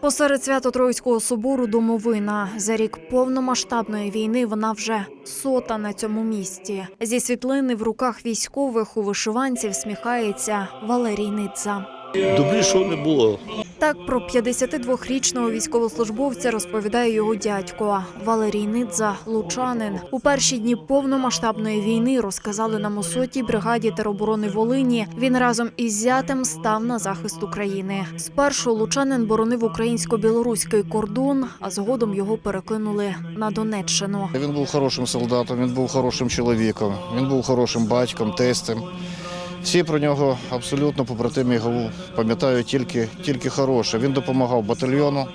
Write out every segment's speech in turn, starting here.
Посеред Свято-Троїцького собору домовина. За рік повномасштабної війни вона вже сота на цьому місці. Зі світлини в руках військових у вишиванці всміхається Валерій Ниця. Добрішого не було. Так про 52-річного військовослужбовця розповідає його дядько Валерій Нидза Лучанин. У перші дні повномасштабної війни розказали нам у сотій бригаді тероборони Волині. Він разом із зятем став на захист України. Спершу Лучанин боронив українсько-білоруський кордон, а згодом його перекинули на Донеччину. Він був хорошим солдатом, він був хорошим чоловіком, він був хорошим батьком, тестем. Всі про нього абсолютно побратимі його пам'ятають тільки, тільки хороше. Він допомагав батальйону,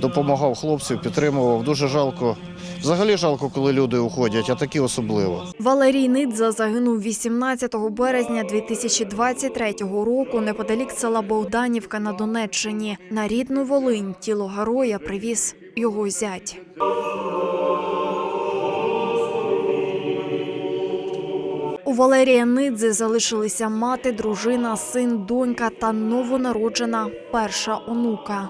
допомагав хлопців, підтримував. Дуже жалко. Взагалі жалко, коли люди уходять, а такі особливо. Валерій Нидза загинув 18 березня 2023 року неподалік села Богданівка на Донеччині. На рідну Волинь тіло героя привіз його зять. У Валерія Нидзи залишилися мати, дружина, син, донька та новонароджена перша онука.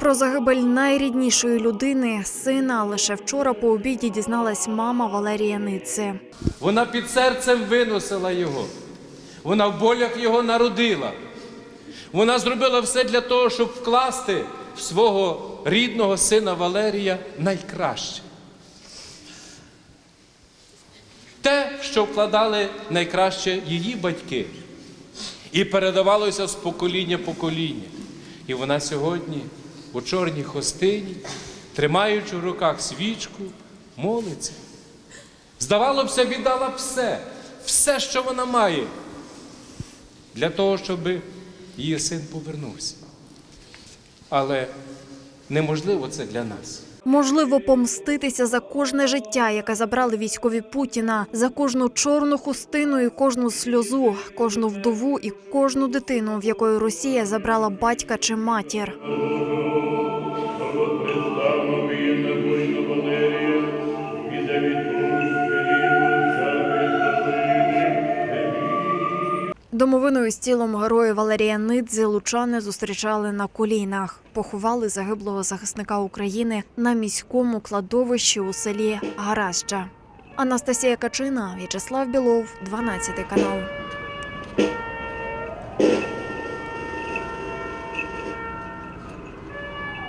Про загибель найріднішої людини, сина, лише вчора по обіді дізналась мама Валерія Ници. Вона під серцем виносила його. Вона в болях його народила. Вона зробила все для того, щоб вкласти свого рідного сина Валерія найкраще. Те, що вкладали найкраще її батьки, і передавалося з покоління покоління. І вона сьогодні у чорній хостині, тримаючи в руках свічку, молиться. Здавалося, б, віддала все, все, що вона має, для того, щоб її син повернувся. Але неможливо це для нас. Можливо, помститися за кожне життя, яке забрали військові Путіна, за кожну чорну хустину і кожну сльозу, кожну вдову і кожну дитину, в якої Росія забрала батька чи матір. Домовиною з тілом героя Валерія Нидзі лучани зустрічали на колінах. Поховали загиблого захисника України на міському кладовищі у селі Гараща. Анастасія Качина, В'ячеслав Білов, 12 канал.